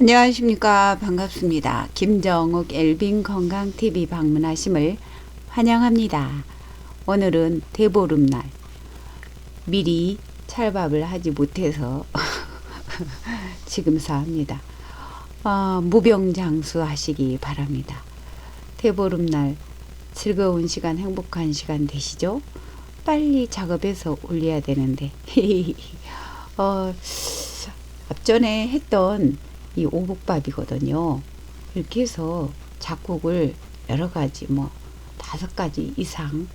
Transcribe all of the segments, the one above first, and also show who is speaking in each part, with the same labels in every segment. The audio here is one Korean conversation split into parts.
Speaker 1: 안녕하십니까 반갑습니다. 김정욱 엘빈 건강TV 방문하심을 환영합니다. 오늘은 대보름날 미리 찰밥을 하지 못해서 지금 사합니다. 어, 무병장수 하시기 바랍니다. 대보름날 즐거운 시간 행복한 시간 되시죠? 빨리 작업해서 올려야 되는데 어, 앞전에 했던 이 오복밥이거든요. 이렇게 해서 작곡을 여러 가지 뭐 다섯 가지 이상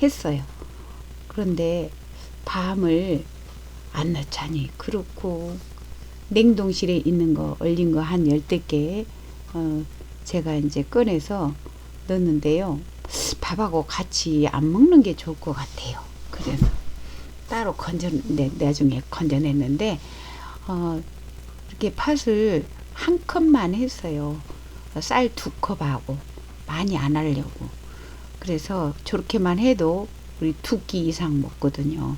Speaker 1: 했어요. 그런데 밤을 안 넣자니 그렇고 냉동실에 있는 거 얼린 거 한 열댓 개 어, 제가 이제 꺼내서 넣었는데요. 밥하고 같이 안 먹는 게 좋을 것 같아요. 그래서 따로 건져 내 나중에 건져냈는데 어, 이렇게 팥을 한 컵만 했어요. 쌀 두 컵하고 많이 안 하려고. 그래서 저렇게만 해도 우리 두 끼 이상 먹거든요.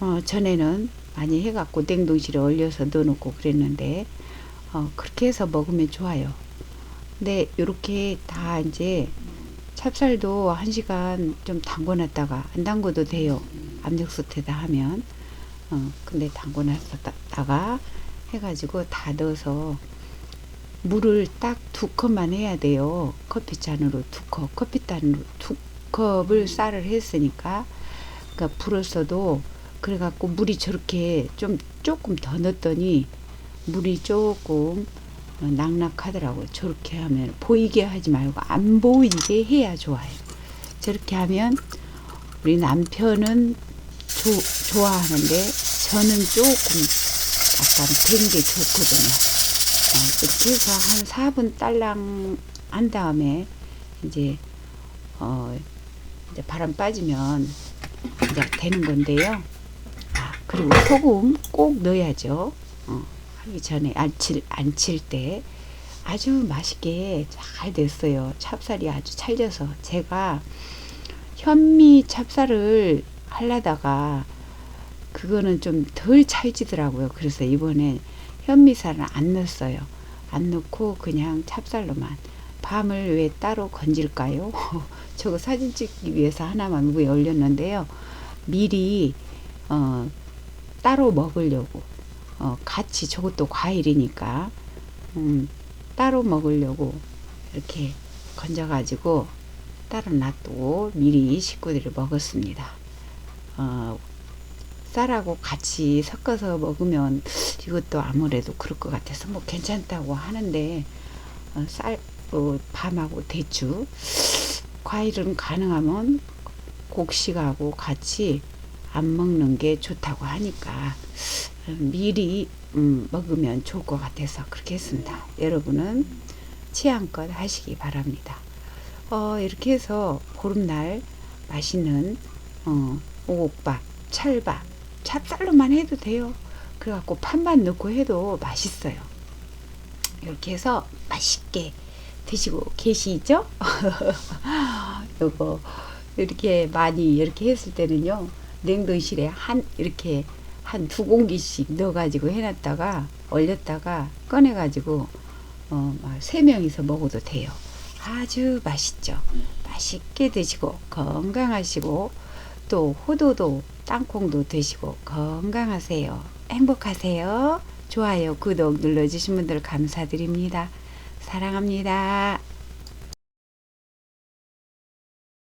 Speaker 1: 어, 전에는 많이 해갖고 냉동실에 얼려서 넣어놓고 그랬는데 어, 그렇게 해서 먹으면 좋아요. 근데 이렇게 다 이제 찹쌀도 한 시간 좀 담궈놨다가 안 담궈도 돼요. 압력솥에다 하면. 어, 근데 담궈놨다가 해가지고 다 넣어서 물을 딱 두 컵만 해야 돼요. 커피 잔으로 두 컵, 커피 잔으로 두 컵을 쌀을 했으니까. 그러니까 불었어도 그래갖고 물이 저렇게 좀 조금 더 넣었더니 물이 조금 어, 낙낙하더라고요. 저렇게 하면 보이게 하지 말고 안 보이게 해야 좋아요. 저렇게 하면 우리 남편은 조, 좋아하는데 저는 조금 약간 된 게 좋거든요. 어, 이렇게 해서 한 4분 딸랑 한 다음에 이제 어 이제 바람 빠지면 이제 되는 건데요. 아, 그리고 소금 꼭 넣어야죠. 어, 하기 전에 안칠 안칠때 아주 맛있게 잘 됐어요. 찹쌀이 아주 찰져서 제가 현미 찹쌀을 하려다가 그거는 좀 덜 찰지더라고요. 그래서 이번에 현미쌀을 안 넣었어요. 안 넣고 그냥 찹쌀로만. 밤을 왜 따로 건질까요? 저거 사진 찍기 위해서 하나만 위에 올렸는데요. 미리 어, 따로 먹으려고 어, 같이 저것도 과일이니까 음, 따로 먹으려고 이렇게 건져가지고 따로 놔두고 미리 식구들이 먹었습니다. 어, 쌀하고 같이 섞어서 먹으면 이것도 아무래도 그럴 것 같아서 뭐 괜찮다고 하는데 어, 쌀 어, 밤하고 대추 과일은 가능하면 곡식하고 같이 안 먹는 게 좋다고 하니까 미리 음, 먹으면 좋을 것 같아서 그렇게 했습니다. 여러분은 취향껏 하시기 바랍니다. 어, 이렇게 해서 보름날 맛있는 어, 오곡밥, 찰밥, 찹쌀로만 해도 돼요. 그래갖고 판만 넣고 해도 맛있어요. 이렇게 해서 맛있게 드시고 계시죠? 요거 이렇게 많이 이렇게 했을 때는요 냉동실에 한 이렇게 한 두 공기씩 넣어가지고 해놨다가 얼렸다가 꺼내가지고 어세 명이서 먹어도 돼요. 아주 맛있죠. 맛있게 드시고 건강하시고 또 호두도 땅콩도 드시고 건강하세요. 행복하세요. 좋아요, 구독 눌러주신 분들 감사드립니다. 사랑합니다.